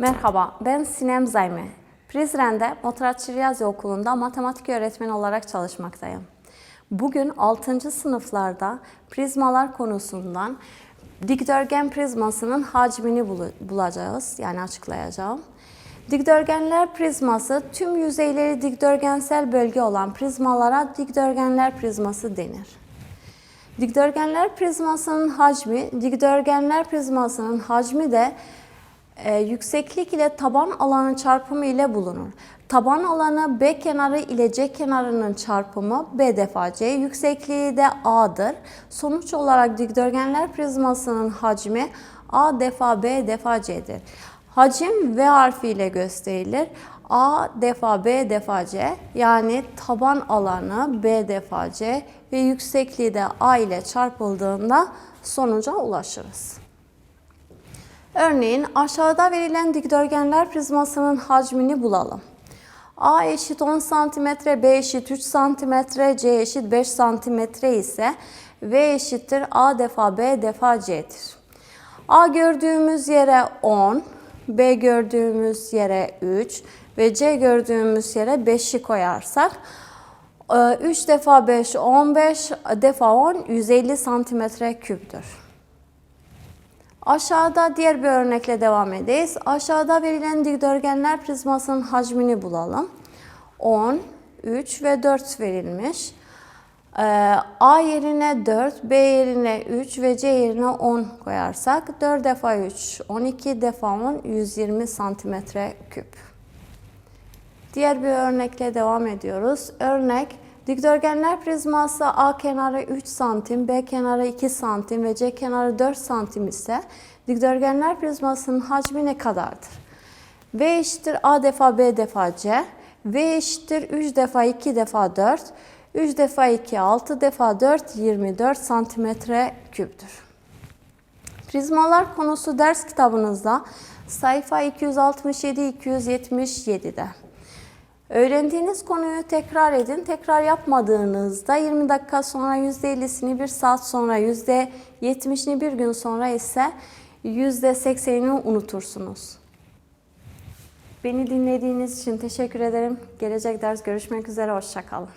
Merhaba, ben Sinem Zayme. Prizren'de Motoratçı Riyazi Okulu'nda matematik öğretmeni olarak çalışmaktayım. Bugün 6. sınıflarda prizmalar konusundan dikdörtgen prizmasının hacmini bulacağız, yani açıklayacağım. Dikdörtgenler prizması tüm yüzeyleri dikdörtgensel bölge olan prizmalara dikdörtgenler prizması denir. Dikdörtgenler prizmasının hacmi, dikdörtgenler prizmasının hacmi de e, yükseklik ile taban alanı çarpımı ile bulunur. Taban alanı B kenarı ile C kenarının çarpımı B defa C, yüksekliği de A'dır. Sonuç olarak dikdörtgenler prizmasının hacmi A defa B defa C'dir. Hacim V harfi ile gösterilir. A defa B defa C yani taban alanı B defa C ve yüksekliği de A ile çarpıldığında sonuca ulaşırız. Örneğin aşağıda verilen dikdörtgenler prizmasının hacmini bulalım. A eşit 10 cm, B eşit 3 cm, C eşit 5 cm ise V eşittir A defa B defa C'dir. A gördüğümüz yere 10, B gördüğümüz yere 3 ve C gördüğümüz yere 5'i koyarsak 3 defa 5 15 defa 10 150 santimetre küptür. Aşağıda diğer bir örnekle devam edeyiz. Aşağıda verilen dikdörtgenler prizmasının hacmini bulalım. 10, 3 ve 4 verilmiş. Ee, A yerine 4, B yerine 3 ve C yerine 10 koyarsak 4 defa 3, 12 defa 10, 120 santimetre küp. Diğer bir örnekle devam ediyoruz. Örnek dikdörtgenler prizması A kenarı 3 santim, B kenarı 2 santim ve C kenarı 4 santim ise dikdörtgenler prizmasının hacmi ne kadardır? V eşittir A defa B defa C, V eşittir 3 defa 2 defa 4, 3 defa 2 6 defa 4 24 santimetre küptür. Prizmalar konusu ders kitabınızda sayfa 267-277'de. Öğrendiğiniz konuyu tekrar edin. Tekrar yapmadığınızda 20 dakika sonra %50'sini, 1 saat sonra %70'ini, bir gün sonra ise %80'ini unutursunuz. Beni dinlediğiniz için teşekkür ederim. Gelecek ders görüşmek üzere. Hoşçakalın.